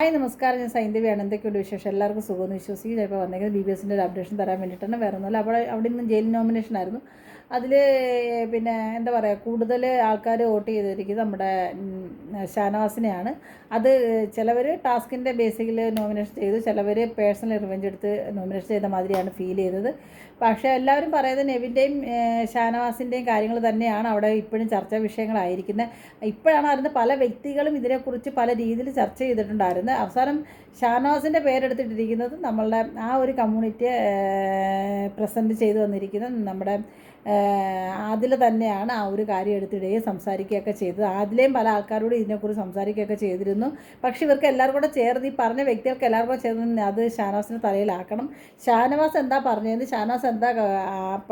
Hi നമസ്കാരം. ഞാൻ സൈന്ദവിയാണ് എന്തൊക്കെയുണ്ട് വിശേഷം? എല്ലാവർക്കും സുഖമെന്ന് വിശ്വസിക്കുന്നു. ചിലപ്പോൾ വന്നേക്കുന്നത് ബി ബി എസിന്റെ ഒരു അപ്ഡേഷൻ തരാൻ വേണ്ടിയിട്ടാണ്. വേറെ ഒന്നുമില്ല. അവിടെ അവിടെ നിന്ന് ജയിൽ നോമിനേഷൻ ആയിരുന്നു. അതിൽ പിന്നെ എന്താ പറയുക കൂടുതൽ ആൾക്കാർ വോട്ട് ചെയ്തിരിക്കുന്നത് നമ്മുടെ ഷാനവാസിനെയാണ്. അത് ചിലവർ ടാസ്കിന്റെ ബേസിക്കിൽ നോമിനേഷൻ ചെയ്തു. ചിലവർ പേഴ്സണൽ റിവെഞ്ച് എടുത്ത് നോമിനേഷൻ ചെയ്ത മാതിരിയാണ് ഫീൽ ചെയ്തത്. പക്ഷേ എല്ലാവരും പറയുന്നത് നെവിന്റെയും ഷാനവാസിന്റെയും കാര്യങ്ങൾ തന്നെയാണ് അവിടെ ഇപ്പോഴും ചർച്ചാ വിഷയങ്ങളായിരിക്കുന്നത്. ഇപ്പോഴാണ് അറിയുന്നത് പല വ്യക്തികളും ഇതിനെക്കുറിച്ച് പല രീതിയിൽ ചർച്ച ചെയ്തിട്ടുണ്ടായിരുന്നു അവസാനം ഷാനവാസിന്റെ പേരെടുത്തിട്ടിരിക്കുന്നത് നമ്മളുടെ ആ ഒരു കമ്മ്യൂണിറ്റി പ്രസന്റ് ചെയ്തു വന്നിരിക്കുന്നത് നമ്മുടെ അതിൽ തന്നെയാണ് ആ ഒരു കാര്യം എടുത്തിടുകയും സംസാരിക്കുകയൊക്കെ ചെയ്തത്. ആദ്യം പല ആൾക്കാരോട് ഇതിനെക്കുറിച്ച് സംസാരിക്കുകയൊക്കെ ചെയ്തിരുന്നു. പക്ഷെ ഇവർക്ക് എല്ലാവരും കൂടെ ചേർന്ന് ഈ പറഞ്ഞ വ്യക്തികൾക്ക് എല്ലാവർക്കും കൂടെ ചേർന്ന് അത് ഷാനവാസിന്റെ തലയിലാക്കണം. ഷാനവാസ് എന്താ പറഞ്ഞതെന്ന് ഷാനവാസ് എന്താ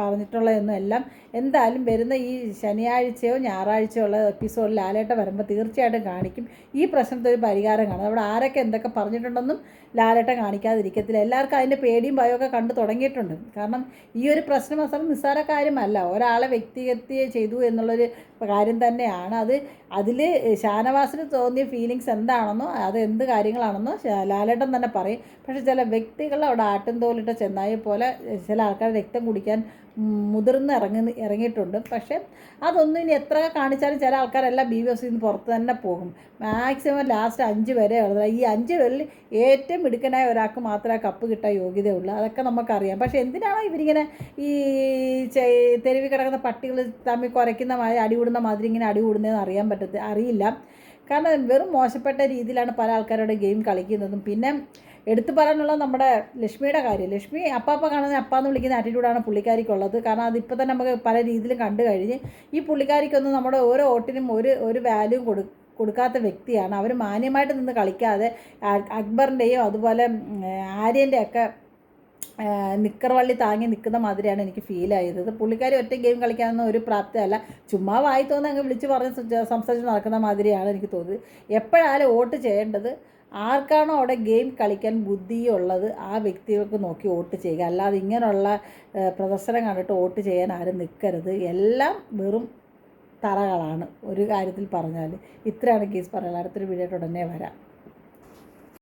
പറഞ്ഞിട്ടുള്ളതെന്നും എല്ലാം എന്തായാലും വരുന്ന ഈ ശനിയാഴ്ചയോ ഞായറാഴ്ചയോ ഉള്ള എപ്പിസോഡിൽ ആലേട്ട വരുമ്പോൾ തീർച്ചയായിട്ടും കാണിക്കും. ഈ പ്രശ്നത്തിന് ഒരു പരിഹാരം കാണും. അവിടെ ആരൊക്കെ എന്തൊക്കെ പറഞ്ഞിട്ടുണ്ടെന്നും ലാലേട്ട കാണിക്കാതിരിക്കത്തില്ല. എല്ലാവർക്കും അതിന്റെ പേടിയും ഭയമൊക്കെ കണ്ടു തുടങ്ങിയിട്ടുണ്ട്. കാരണം ഈ ഒരു പ്രശ്നം അസം നിസ്സാര കാര്യമല്ല. ഒരാളെ വ്യക്തിഹത്യ ചെയ്തു എന്നുള്ളൊരു കാര്യം തന്നെയാണ്. അത് അതിൽ ഷാനവാസിന് തോന്നിയ ഫീലിങ്സ് എന്താണെന്നോ അത് എന്ത് കാര്യങ്ങളാണെന്നോ ലാലേട്ടൻ തന്നെ പറയും. പക്ഷേ ചില വ്യക്തികൾ അവിടെ ആട്ടും തോലിട്ട ചെന്നായി പോലെ ചില ആൾക്കാർ രക്തം കുടിക്കാൻ മുതിർന്ന് ഇറങ്ങി ഇറങ്ങിയിട്ടുണ്ട്. പക്ഷേ അതൊന്നും ഇനി എത്ര കാണിച്ചാലും ചില ആൾക്കാരെല്ലാം ബി ബി എസ് നിന്ന് പുറത്ത് തന്നെ പോകും. മാക്സിമം ലാസ്റ്റ് അഞ്ച് വരെ ഉള്ളത് ഈ അഞ്ച് പേരിൽ ഏറ്റവും മിടുക്കനായ ഒരാൾക്ക് മാത്രമേ കപ്പ് കിട്ടാൻ യോഗ്യതയുള്ളൂ. അതൊക്കെ നമുക്കറിയാം. പക്ഷേ എന്തിനാണോ ഇവരിങ്ങനെ ഈ തെരുവി കിടക്കുന്ന പട്ടികൾ തമ്മിൽ കുരയ്ക്കുന്ന മാതിരി അടികൂടുന്ന മാതിരി ഇങ്ങനെ അടികൂടുന്നതെന്ന് അറിയാൻ പറ്റത്തി അറിയില്ല. കാരണം വെറും മോശപ്പെട്ട രീതിയിലാണ് പല ആൾക്കാരുടെ ഗെയിം കളിക്കുന്നതും. പിന്നെ എടുത്തു പറയാനുള്ളത് നമ്മുടെ ലക്ഷ്മിയുടെ കാര്യം. ലക്ഷ്മി അപ്പാപ്പ കാണുന്ന അപ്പാന്ന് വിളിക്കുന്ന ആറ്റിറ്റ്യൂഡാണ് പുള്ളിക്കാരിക്കുള്ളത്. കാരണം അതിപ്പോൾ തന്നെ നമുക്ക് പല രീതിയിലും കണ്ടു കഴിഞ്ഞ് ഈ പുള്ളിക്കാരിക്കൊന്നും നമ്മുടെ ഓരോ ഓട്ടിനും ഒരു ഒരു വാല്യൂ കൊടു കൊടുക്കാത്ത വ്യക്തിയാണ്. അവർ മാന്യമായിട്ട് നിന്ന് കളിക്കാതെ അക്ബറിന്റെയോ അതുപോലെ ആര്യന്റെ ഒക്കെ നിക്കർവള്ളി താങ്ങി നിൽക്കുന്ന മാതിരിയാണ് എനിക്ക് ഫീൽ ആയത്. പുള്ളിക്കാരി ഒറ്റ ഗെയിം കളിക്കാനൊന്നും ഒരു പ്രാപ്തിയല്ല. ചുമ്മാ വായി തോന്നുന്ന അങ്ങ് വിളിച്ച് പറഞ്ഞ് സംസാരിച്ച് നടക്കുന്ന മാതിരിയാണ് എനിക്ക് തോന്നിയത്. എപ്പോഴായാലും വോട്ട് ചെയ്യേണ്ടത് ആർക്കാണോ അവിടെ ഗെയിം കളിക്കാൻ ബുദ്ധിയുള്ളത് ആ വ്യക്തികൾക്ക് നോക്കി വോട്ട് ചെയ്യുക. അല്ലാതെ ഇങ്ങനെയുള്ള പ്രദർശനം കണ്ടിട്ട് വോട്ട് ചെയ്യാൻ ആരും നിൽക്കരുത് എല്ലാം വെറും തറകളാണ്. ഒരു കാര്യത്തിൽ പറഞ്ഞാൽ ഇത്രയാണ് കേസ് പറയാനുള്ളത്. അടുത്തൊരു വീഡിയോ ഉടനെ വരാം.